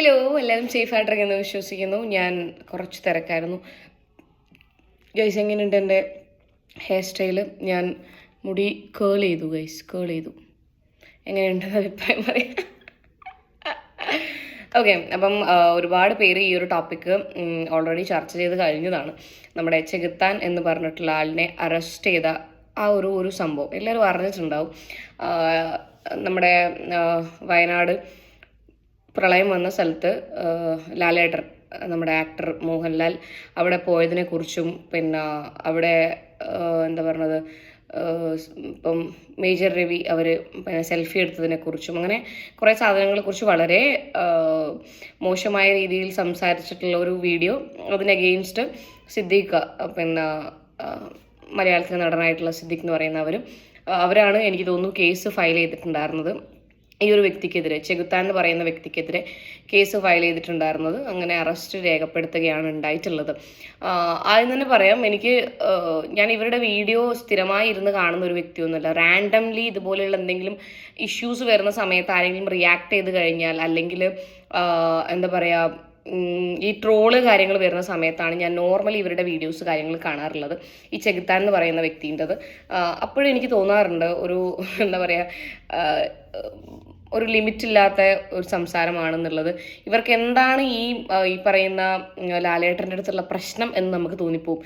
Hello എല്ലാവരും safe ആയിട്ടിരിക്കുന്നു വിശ്വസിക്കുന്നു. ഞാൻ കുറച്ച് തിരക്കായിരുന്നു. ഗൈസ് എങ്ങനെയുണ്ട് എന്റെ ഹെയർ സ്റ്റൈൽ ഞാൻ മുടി കേൾ ചെയ്തു ഗൈസ് കേൾ ചെയ്തു. എങ്ങനെയുണ്ടെന്ന് അഭിപ്രായം പറയാം. ഓക്കെ അപ്പം ഒരുപാട് പേര് ഈ ഒരു ടോപ്പിക്ക് ഓൾറെഡി ചർച്ച ചെയ്ത് കഴിഞ്ഞതാണ്. നമ്മുടെ ചെകുത്താൻ എന്ന് പറഞ്ഞിട്ടുള്ള ആളിനെ അറസ്റ്റ് ചെയ്ത ആ ഒരു ഒരു സംഭവം. എല്ലാവരും അറിഞ്ഞിട്ടുണ്ടാവും. നമ്മുടെ വയനാട് പ്രളയം വന്ന സ്ഥലത്ത് ലാലേട്ടർ നമ്മുടെ ആക്ടർ മോഹൻലാൽ അവിടെ പോയതിനെ കുറിച്ചും പിന്നെ അവിടെ എന്താ പറഞ്ഞത് ഇപ്പം മേജർ രവി അവർ സെൽഫി എടുത്തതിനെ കുറിച്ചും അങ്ങനെ കുറേ സാധനങ്ങളെ കുറിച്ച് വളരെ മോശമായ രീതിയിൽ സംസാരിച്ചിട്ടുള്ള ഒരു വീഡിയോ അതിന് അഗെയിൻസ്റ്റ് സിദ്ദീഖ് പിന്നെ മലയാളത്തിലെ നടനായിട്ടുള്ള സിദ്ദീഖ് എന്ന് പറയുന്നവരും അവരാണ് എനിക്ക് തോന്നുന്നു കേസ് ഫയൽ ചെയ്തിട്ടുണ്ടായിരുന്നത്. ഈ ഒരു വ്യക്തിക്കെതിരെ ചെകുത്താൻ എന്ന് പറയുന്ന വ്യക്തിക്കെതിരെ കേസ് ഫയൽ ചെയ്തിട്ടുണ്ടായിരുന്നത് അങ്ങനെ അറസ്റ്റ് രേഖപ്പെടുത്തുകയാണ് ഉണ്ടായിട്ടുള്ളത്. ആദ്യം തന്നെ പറയാം എനിക്ക് ഞാൻ ഇവരുടെ വീഡിയോ സ്ഥിരമായി ഇരുന്ന് കാണുന്ന ഒരു വ്യക്തിയൊന്നുമല്ല. റാൻഡംലി ഇതുപോലെയുള്ള എന്തെങ്കിലും ഇഷ്യൂസ് വരുന്ന സമയത്ത് ആരെങ്കിലും റിയാക്ട് ചെയ്ത് കഴിഞ്ഞാൽ അല്ലെങ്കിൽ എന്താ പറയുക ഈ ട്രോൾ കാര്യങ്ങൾ വരുന്ന സമയത്താണ് ഞാൻ നോർമലി ഇവരുടെ വീഡിയോസ് കാര്യങ്ങൾ കാണാറുള്ളത്. ഈ ചെകുത്താൻ എന്ന് പറയുന്ന വ്യക്തിന്റെത്. അപ്പോഴും എനിക്ക് തോന്നാറുണ്ട് ഒരു എന്താ പറയുക ഒരു ലിമിറ്റ് ഇല്ലാത്ത ഒരു സംസാരമാണെന്നുള്ളത്. ഇവർക്ക് എന്താണ് ഈ ഈ പറയുന്ന ലാലേട്ടന്റെ അടുത്തുള്ള പ്രശ്നം എന്ന് നമുക്ക് തോന്നിപ്പോവും.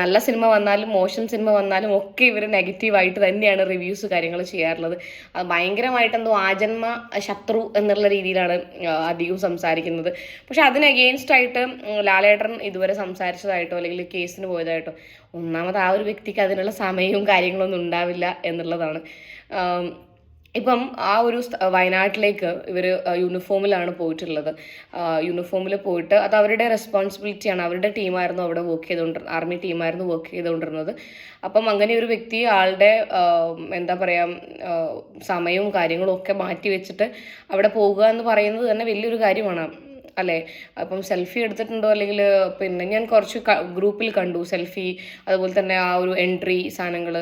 നല്ല സിനിമ വന്നാലും മോശം സിനിമ വന്നാലും ഒക്കെ ഇവർ നെഗറ്റീവായിട്ട് തന്നെയാണ് റിവ്യൂസ് കാര്യങ്ങൾ ചെയ്യാറുള്ളത്. അത് ഭയങ്കരമായിട്ട് എന്തോ ആജന്മ ശത്രു എന്നുള്ള രീതിയിലാണ് അധികവും സംസാരിക്കുന്നത്. പക്ഷെ അതിന് അഗെയിൻസ്റ്റ് ആയിട്ട് ലാലേട്ടൻ ഇതുവരെ സംസാരിച്ചതായിട്ടോ അല്ലെങ്കിൽ കേസിന് പോയതായിട്ടോ ഒന്നാമത് ആ ഒരു വ്യക്തിക്ക് അതിനുള്ള സമയവും കാര്യങ്ങളൊന്നും ഉണ്ടാവില്ല എന്നുള്ളതാണ്. ഇപ്പം ആ ഒരു വയനാട്ടിലേക്ക് ഇവർ യൂണിഫോമിലാണ് പോയിട്ടുള്ളത്. യൂണിഫോമിൽ പോയിട്ട് അത് അവരുടെ റെസ്പോൺസിബിലിറ്റിയാണ് അവരുടെ ടീമായിരുന്നു അവിടെ വർക്ക് ചെയ്തുകൊണ്ട് ആർമി ടീമായിരുന്നു വർക്ക് ചെയ്തുകൊണ്ടിരുന്നത് അപ്പം അങ്ങനെ ഒരു വ്യക്തി ആളുടെ എന്താ പറയുക സമയവും കാര്യങ്ങളും ഒക്കെ മാറ്റി വെച്ചിട്ട് അവിടെ പോകുക എന്ന് പറയുന്നത് തന്നെ വലിയൊരു കാര്യമാണ്. അല്ലേ? അപ്പം സെൽഫി എടുത്തിട്ടുണ്ടോ? അല്ലെങ്കിൽ പിന്നെ ഞാൻ കുറച്ച് ഗ്രൂപ്പിൽ കണ്ടു. സെൽഫി അതുപോലെ തന്നെ ആ ഒരു എൻട്രി സാധനങ്ങൾ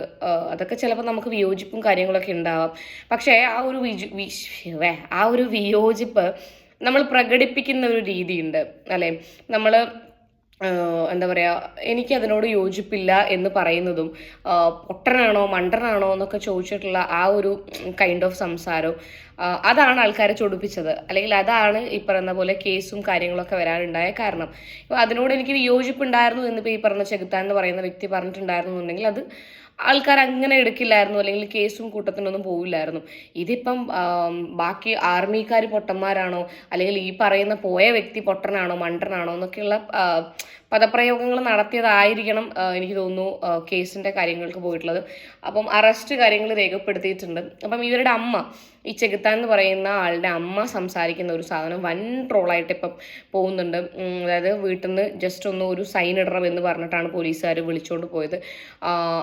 അതൊക്കെ ചിലപ്പോൾ നമുക്ക് വിയോജിപ്പും കാര്യങ്ങളൊക്കെ ഉണ്ടാവാം. പക്ഷേ ആ ഒരു ആ ഒരു വിയോജിപ്പ് നമ്മൾ പ്രകടിപ്പിക്കുന്ന ഒരു രീതിയുണ്ട്. അല്ലേ? നമ്മൾ എന്താ പറയുക എനിക്ക് അതിനോട് യോജിപ്പില്ല എന്ന് പറയുന്നതും പൊട്ടനാണോ മണ്ടനാണോ എന്നൊക്കെ ചോദിച്ചിട്ടുള്ള ആ ഒരു കൈൻഡ് ഓഫ് സംസാരവും അതാണ് ആൾക്കാരെ ചൊടിപ്പിച്ചത്. അല്ലെങ്കിൽ അതാണ് ഈ പറയുന്ന പോലെ കേസും കാര്യങ്ങളൊക്കെ വരാനുണ്ടായ കാരണം. ഇപ്പോൾ അതിനോട് എനിക്ക് വിയോജിപ്പുണ്ടായിരുന്നു എന്നിപ്പോൾ ഈ പറഞ്ഞ ചെകുത്താൻ എന്ന് പറയുന്ന വ്യക്തി പറഞ്ഞിട്ടുണ്ടായിരുന്നു എന്നുണ്ടെങ്കിൽ അത് ആൾക്കാർ അങ്ങനെ എടുക്കില്ലായിരുന്നു. അല്ലെങ്കിൽ കേസും കൂട്ടത്തിനൊന്നും പോവില്ലായിരുന്നു. ഇതിപ്പം ബാക്കി ആർമിക്കാർ പൊട്ടന്മാരാണോ അല്ലെങ്കിൽ ഈ പറയുന്ന പോയ വ്യക്തി പൊട്ടനാണോ മണ്ടനാണോ എന്നൊക്കെയുള്ള പദപ്രയോഗങ്ങൾ നടത്തിയതായിരിക്കണം എനിക്ക് തോന്നുന്നു കേസിന്റെ കാര്യങ്ങൾക്ക് പോയിട്ടുള്ളത്. അപ്പം അറസ്റ്റ് കാര്യങ്ങൾ രേഖപ്പെടുത്തിയിട്ടുണ്ട്. അപ്പം ഇവരുടെ അമ്മ ഈ ചെകുത്താൻ എന്ന് പറയുന്ന ആളുടെ അമ്മ സംസാരിക്കുന്ന ഒരു സാധനം വൻ ട്രോളായിട്ട് ഇപ്പം പോകുന്നുണ്ട്. അതായത് വീട്ടിൽ നിന്ന് ജസ്റ്റ് ഒന്ന് ഒരു സൈൻ ഇടണം എന്ന് പറഞ്ഞിട്ടാണ് പോലീസുകാർ വിളിച്ചുകൊണ്ട് പോയത്.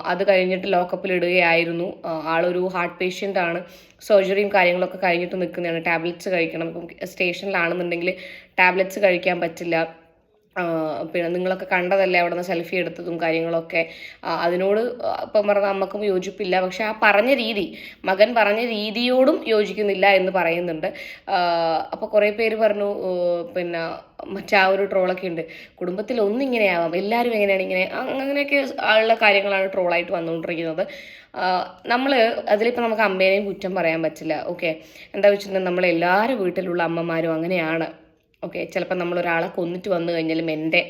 അത് കഴിഞ്ഞിട്ട് ലോക്കപ്പിൽ ഇടുകയായിരുന്നു. ആളൊരു ഹാർട്ട് പേഷ്യന്റ് ആണ്. സർജറിയും കാര്യങ്ങളൊക്കെ കഴിഞ്ഞിട്ട് നിൽക്കുന്നതാണ്. ടാബ്ലറ്റ്സ് കഴിക്കണം. ഇപ്പം സ്റ്റേഷനിലാണെന്നുണ്ടെങ്കിൽ ടാബ്ലറ്റ്സ് കഴിക്കാൻ പറ്റില്ല. പിന്നെ നിങ്ങളൊക്കെ കണ്ടതല്ലേ അവിടെ നിന്ന് സെൽഫി എടുത്തതും കാര്യങ്ങളൊക്കെ. അതിനോട് ഇപ്പം പറഞ്ഞ അമ്മക്കും യോജിപ്പില്ല. പക്ഷെ ആ പറഞ്ഞ രീതി മകൻ പറഞ്ഞ രീതിയോടും യോജിക്കുന്നില്ല എന്ന് പറയുന്നുണ്ട്. അപ്പോൾ കുറേ പേര് പറഞ്ഞു പിന്നെ മറ്റാ ഒരു ട്രോളൊക്കെ ഉണ്ട്. കുടുംബത്തിൽ ഒന്നിങ്ങനെയാവാം. എല്ലാവരും എങ്ങനെയാണ് ഇങ്ങനെ അങ്ങനെയൊക്കെ ഉള്ള കാര്യങ്ങളാണ് ട്രോളായിട്ട് വന്നുകൊണ്ടിരിക്കുന്നത്. നമ്മൾ അതിലിപ്പോൾ നമുക്ക് അമ്മേനെയും കുറ്റം പറയാൻ പറ്റില്ല. ഓക്കെ? എന്താ വെച്ചിട്ടുണ്ടെങ്കിൽ നമ്മൾ എല്ലാവരും വീട്ടിലുള്ള അമ്മമാരും അങ്ങനെയാണ്. ഓക്കെ ചിലപ്പോൾ നമ്മൾ ഒരാളെ കൊന്നിട്ട് വന്നു കഴിഞ്ഞാലും എന്റെ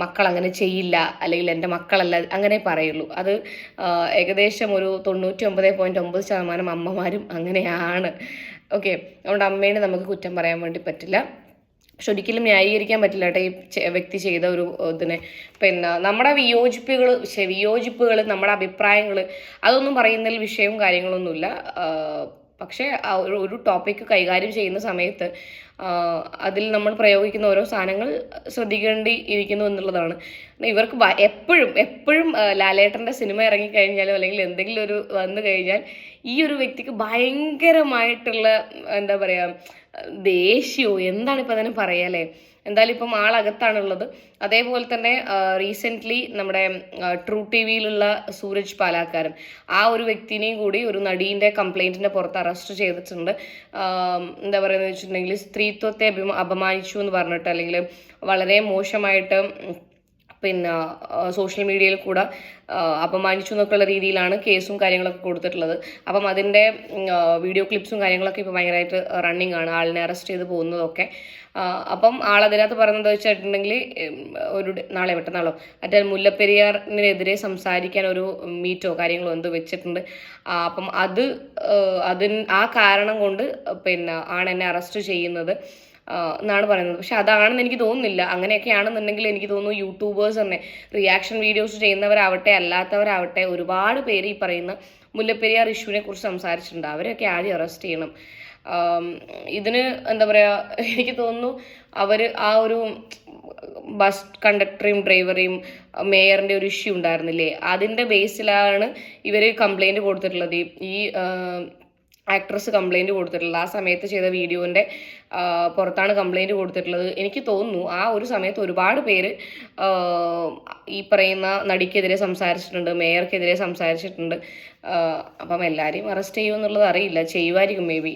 മക്കൾ അങ്ങനെ ചെയ്യില്ല അല്ലെങ്കിൽ എന്റെ മക്കളല്ല അങ്ങനെ പറയുള്ളൂ. അത് ഏകദേശം ഒരു തൊണ്ണൂറ്റി ഒമ്പത് പോയിന്റ് ഒമ്പത് ശതമാനം അമ്മമാരും അങ്ങനെയാണ്. ഓക്കെ അതുകൊണ്ട് അമ്മേനെ നമുക്ക് കുറ്റം പറയാൻ വേണ്ടി പറ്റില്ല. പക്ഷെ ഒരിക്കലും ന്യായീകരിക്കാൻ പറ്റില്ല കേട്ടോ ഈ വ്യക്തി ചെയ്ത ഒരു ഇതിനെ. പിന്നെ നമ്മുടെ വിയോജിപ്പുകൾ വിയോജിപ്പുകൾ നമ്മുടെ അഭിപ്രായങ്ങൾ അതൊന്നും പറയുന്നതിൽ വിഷയവും കാര്യങ്ങളൊന്നുമില്ല. പക്ഷേ ഒരു ടോപ്പിക്ക് കൈകാര്യം ചെയ്യുന്ന സമയത്ത് അതിൽ നമ്മൾ പ്രയോഗിക്കുന്ന ഓരോ സാധനങ്ങൾ ശ്രദ്ധിക്കേണ്ടി ഇരിക്കുന്നു എന്നുള്ളതാണ്. ഇവർക്ക് എപ്പോഴും എപ്പോഴും ലാലേട്ടന്റെ സിനിമ ഇറങ്ങിക്കഴിഞ്ഞാലോ അല്ലെങ്കിൽ എന്തെങ്കിലും ഒരു വന്നു കഴിഞ്ഞാൽ ഈ ഒരു വ്യക്തിക്ക് ഭയങ്കരമായിട്ടുള്ള എന്താ പറയുക ദേഷ്യമോ എന്താണ് ഇപ്പം അതിനെ പറയാല്ലേ എന്തായാലും ഇപ്പം ആളകത്താണുള്ളത്. അതേപോലെ തന്നെ റീസെന്റ്ലി നമ്മുടെ ട്രൂ ടി വിയിലുള്ള സൂരജ് പാലാക്കാരൻ ആ ഒരു വ്യക്തിനെയും കൂടി ഒരു നടീന്റെ കംപ്ലൈന്റിന്റെ പുറത്ത് അറസ്റ്റ് ചെയ്തിട്ടുണ്ട്. എന്താ പറയുന്നത് വെച്ചിട്ടുണ്ടെങ്കിൽ സ്ത്രീത്വത്തെ അഭിമ അപമാനിച്ചു എന്ന് പറഞ്ഞിട്ട് അല്ലെങ്കിൽ വളരെ മോശമായിട്ട് പിന്നെ സോഷ്യൽ മീഡിയയിൽ കൂടെ അപമാനിച്ചു എന്നൊക്കെയുള്ള രീതിയിലാണ് കേസും കാര്യങ്ങളൊക്കെ കൊടുത്തിട്ടുള്ളത്. അപ്പം അതിന്റെ വീഡിയോ ക്ലിപ്സും കാര്യങ്ങളൊക്കെ ഇപ്പോൾ ഭയങ്കരമായിട്ട് റണ്ണിങ് ആണ്. ആളിനെ അറസ്റ്റ് ചെയ്ത് പോകുന്നതൊക്കെ. അപ്പം ആൾ ആളതിനകത്ത് പറയുന്നത് വെച്ചിട്ടുണ്ടെങ്കിൽ ഒരു നാളെ പെട്ടെന്നാളോ മറ്റേ മുല്ലപ്പെരിയാറിനെതിരെ സംസാരിക്കാൻ ഒരു മീറ്റോ കാര്യങ്ങളോ എന്തോ വെച്ചിട്ടുണ്ട്. അപ്പം അത് അതിന് ആ കാരണം കൊണ്ട് പിന്നെ ആണ് എന്നെ അറസ്റ്റ് ചെയ്യുന്നത്. എന്നാണ് പറയുന്നത്. പക്ഷെ അതാണെന്ന് എനിക്ക് തോന്നുന്നില്ല. അങ്ങനെയൊക്കെയാണെന്നുണ്ടെങ്കിൽ എനിക്ക് തോന്നുന്നു യൂട്യൂബേഴ്സ് തന്നെ റിയാക്ഷൻ വീഡിയോസ് ചെയ്യുന്നവരാവട്ടെ അല്ലാത്തവരാവട്ടെ ഒരുപാട് പേര് ഈ പറയുന്ന മുല്ലപ്പെരിയാർ ഇഷ്യൂവിനെ കുറിച്ച് സംസാരിച്ചിട്ടുണ്ട്. അവരെയൊക്കെ ആദ്യം അറസ്റ്റ് ചെയ്യണം. ഇതിന് എന്താ പറയുക എനിക്ക് തോന്നുന്നു അവർ ആ ഒരു ബസ് കണ്ടക്ടറെയും ഡ്രൈവറെയും മേയറിന്റെ ഒരു ഇഷ്യൂ ഉണ്ടായിരുന്നില്ലേ? അതിന്റെ ബേസിലാണ് ഇവർ കംപ്ലൈന്റ് കൊടുത്തിട്ടുള്ളത്. ഈ ആക്ട്രസ് കംപ്ലൈന്റ് കൊടുത്തിട്ടുള്ളത്. ആ സമയത്ത് ചെയ്ത വീഡിയോന്റെ പുറത്താണ് കംപ്ലൈന്റ് കൊടുത്തിട്ടുള്ളത്. എനിക്ക് തോന്നുന്നു ആ ഒരു സമയത്ത് ഒരുപാട് പേര് ഈ പറയുന്ന നടിക്കെതിരെ സംസാരിച്ചിട്ടുണ്ട് മേയർക്കെതിരെ സംസാരിച്ചിട്ടുണ്ട്. അപ്പം എല്ലാവരെയും അറസ്റ്റ് ചെയ്യുമെന്നുള്ളത് അറിയില്ല. ചെയ്യുമായിരിക്കും മേ ബി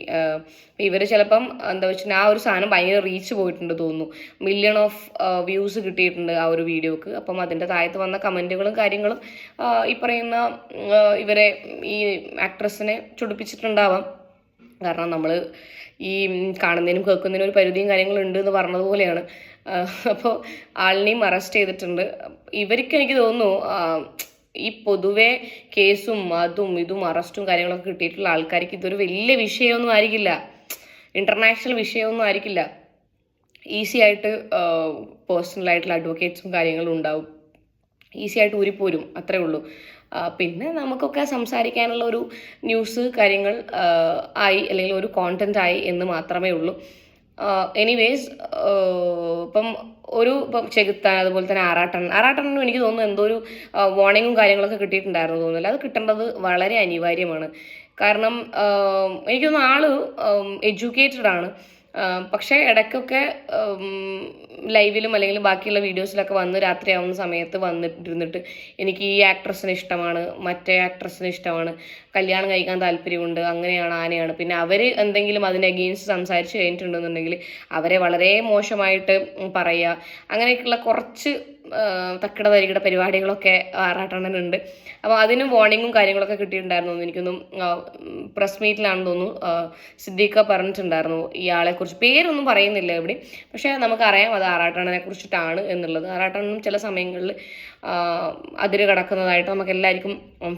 ഇവർ ചിലപ്പം എന്താ വെച്ചാൽ ആ ഒരു സാധനം ഭയങ്കര റീച്ച് പോയിട്ടുണ്ട് തോന്നുന്നു. മില്യൺ ഓഫ് വ്യൂസ് കിട്ടിയിട്ടുണ്ട് ആ ഒരു വീഡിയോക്ക്. അപ്പം അതിന്റെ താഴത്ത് വന്ന കമന്റുകളും കാര്യങ്ങളും ഈ പറയുന്ന ഇവരെ ഈ ആക്ട്രസിനെ ചൊടിപ്പിച്ചിട്ടുണ്ടാവാം. കാരണം നമ്മൾ ഈ കാണുന്നതിനും കേൾക്കുന്നതിനും ഒരു പരിധിയും കാര്യങ്ങളുണ്ട് എന്ന് പറഞ്ഞതുപോലെയാണ്. അപ്പോൾ ആളിനെയും അറസ്റ്റ് ചെയ്തിട്ടുണ്ട്. ഇവർക്ക് എനിക്ക് തോന്നുന്നു ഈ പൊതുവെ കേസും അതും ഇതും അറസ്റ്റും കാര്യങ്ങളൊക്കെ കിട്ടിയിട്ടുള്ള ആൾക്കാർക്ക് ഇതൊരു വലിയ വിഷയമൊന്നും ആയിരിക്കില്ല. ഇന്റർനാഷണൽ വിഷയമൊന്നും ആയിരിക്കില്ല. ഈസി ആയിട്ട് പേഴ്സണലായിട്ടുള്ള അഡ്വക്കേറ്റ്സും കാര്യങ്ങളും ഉണ്ടാവും. ഈസി ആയിട്ട് ഊരിപ്പോരും അത്രേ ഉള്ളൂ. പിന്നെ നമുക്കൊക്കെ സംസാരിക്കാനുള്ള ഒരു ന്യൂസ് കാര്യങ്ങൾ ആയി അല്ലെങ്കിൽ ഒരു കോണ്ടന്റ് ആയി എന്ന് മാത്രമേ ഉള്ളൂ. എനിവേസ് ഇപ്പം ഒരു ഇപ്പം ചെകുത്താൻ അതുപോലെ തന്നെ ആറാട്ടൻ ആറാട്ടനും എനിക്ക് തോന്നുന്നു എന്തോ ഒരു വാർണിങ്ങും കാര്യങ്ങളൊക്കെ കിട്ടിയിട്ടുണ്ടായിരുന്നു തോന്നുന്നില്ല. അത് കിട്ടേണ്ടത് വളരെ അനിവാര്യമാണ്. കാരണം എനിക്ക് തോന്നുന്നു ആൾ എഡ്യൂക്കേറ്റഡ് ആണ്. പക്ഷേ ഇടയ്ക്കൊക്കെ ലൈവിലും അല്ലെങ്കിൽ ബാക്കിയുള്ള വീഡിയോസിലൊക്കെ വന്ന് രാത്രിയാവുന്ന സമയത്ത് വന്നിട്ടിരുന്നിട്ട് എനിക്ക് ഈ ആക്ട്രസിനെ ഇഷ്ടമാണ് മറ്റേ ആക്ട്രസിനെ ഇഷ്ടമാണ് കല്യാണം കഴിക്കാൻ താല്പര്യമുണ്ട് അങ്ങനെയാണ് ആനയാണ്. പിന്നെ അവർ എന്തെങ്കിലും അതിന് അഗെയിൻസ്റ്റ് സംസാരിച്ച് കഴിഞ്ഞിട്ടുണ്ടെന്നുണ്ടെങ്കിൽ അവരെ വളരെ മോശമായിട്ട് പറയുക. അങ്ങനെയൊക്കെയുള്ള കുറച്ച് തക്കിട തരികിട പരിപാടികളൊക്കെ ആറാട്ടണ്ണനുണ്ട്. അപ്പോൾ അതിനും വാർണിങ്ങും കാര്യങ്ങളൊക്കെ കിട്ടിയിട്ടുണ്ടായിരുന്നു എനിക്കൊന്നും പ്രസ് മീറ്റിലാണെന്ന് തോന്നുന്നു. സിദ്ദീഖ പറഞ്ഞിട്ടുണ്ടായിരുന്നു ഇയാളെക്കുറിച്ച്. പേരൊന്നും പറയുന്നില്ല ഇവിടെ. പക്ഷേ നമുക്കറിയാം അത് ആറാട്ടണ്ണനെ കുറിച്ചിട്ടാണ് എന്നുള്ളത്. ആറാട്ടണ്ണനും ചില സമയങ്ങളിൽ അതിര് കടക്കുന്നതായിട്ട് നമുക്ക് എല്ലാവർക്കും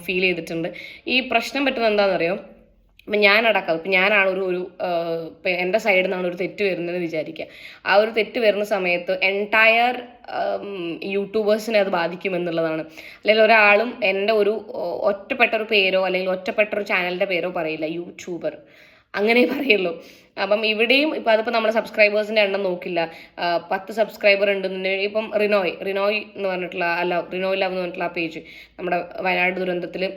ഫീൽ ചെയ്തിട്ടുണ്ട്. ഈ പ്രശ്നം പറ്റുന്നത് എന്താണെന്നറിയോ? ഇപ്പം ഞാനടക്കം. ഇപ്പം ഞാനാണ് ഒരു ഒരു എന്റെ സൈഡിൽ നിന്നാണ് ഒരു തെറ്റ് വരുന്നത് വിചാരിക്കുക ആ ഒരു തെറ്റ് വരുന്ന സമയത്ത് എന്റയർ യൂട്യൂബേഴ്സിനെ അത് ബാധിക്കും എന്നുള്ളതാണ് അല്ലെങ്കിൽ ഒരാളും എന്റെ ഒരു ഒറ്റപ്പെട്ട ഒരു പേരോ അല്ലെങ്കിൽ ഒറ്റപ്പെട്ട ഒരു ചാനലിന്റെ പേരോ പറയില്ല യൂട്യൂബർ അങ്ങനെ പറയുള്ളൂ. അപ്പം ഇവിടെയും ഇപ്പം അതിപ്പോൾ നമ്മുടെ സബ്സ്ക്രൈബേഴ്സിന്റെ എണ്ണം നോക്കില്ല. പത്ത് സബ്സ്ക്രൈബർ ഉണ്ടെന്നുണ്ടെങ്കിൽ ഇപ്പം റിനോയ് റിനോയ് എന്ന് പറഞ്ഞിട്ടുള്ള അല്ല റിനോയ് ലവ് എന്ന് പറഞ്ഞിട്ടുള്ള ആ പേജ് നമ്മുടെ വയനാട് ദുരന്തത്തിൽ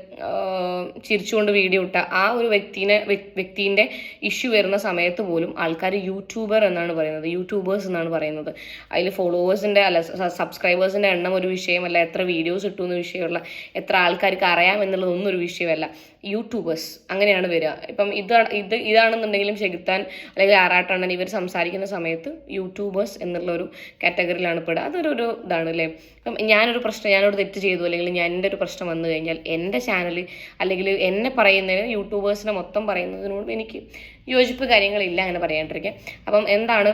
ചിരിച്ചുകൊണ്ട് വീഡിയോ ഇട്ട ആ ഒരു വ്യക്തിനെ വ്യക്- വ്യക്തിന്റെ ഇഷ്യൂ വരുന്ന സമയത്ത് പോലും ആൾക്കാർ യൂട്യൂബർ എന്നാണ് പറയുന്നത്. യൂട്യൂബേഴ്സ് എന്നാണ് പറയുന്നത്. അതിൽ ഫോളോവേഴ്സിന്റെ അല്ല സബ്സ്ക്രൈബേഴ്സിന്റെ എണ്ണം ഒരു വിഷയമല്ല. എത്ര വീഡിയോസ് ഇട്ടു എന്ന വിഷയമുള്ള എത്ര ആൾക്കാർക്ക് അറിയാം എന്നുള്ളതൊന്നും ഒരു വിഷയമല്ല. യൂട്യൂബേഴ്സ് അങ്ങനെയാണ് വരിക. ഇപ്പം ഇതാണ് ഇത് ഇതാണെന്നുണ്ടെങ്കിലും ചെകുത്താൻ അല്ലെങ്കിൽ ആറാട്ടണ്ണൻ ഇവർ സംസാരിക്കുന്ന സമയത്ത് യൂട്യൂബേഴ്സ് എന്നുള്ള ഒരു കാറ്റഗറിയിലാണ് പെടുക അതൊരു ഒരു ഇതാണ് അല്ലേ? അപ്പം ഞാനൊരു പ്രശ്നം ഞാനൊരു തെറ്റ് ചെയ്തു അല്ലെങ്കിൽ ഞാൻ എന്റെ ഒരു പ്രശ്നം വന്നു കഴിഞ്ഞാൽ എന്റെ ചാനൽ അല്ലെങ്കിൽ എന്നെ പറയുന്നതിന് യൂട്യൂബേഴ്സിനെ മൊത്തം പറയുന്നതിനോട് എനിക്ക് യോജിപ്പ് കാര്യങ്ങളില്ല അങ്ങനെ പറയാണ്ടിരിക്കുക അപ്പം എന്താണ്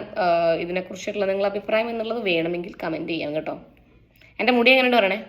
ഇതിനെക്കുറിച്ചിട്ടുള്ള നിങ്ങളുടെ അഭിപ്രായം എന്നുള്ളത് വേണമെങ്കിൽ കമന്റ് ചെയ്യാം കേട്ടോ. എന്റെ മുടി എങ്ങനെയുണ്ട് പറയണേ?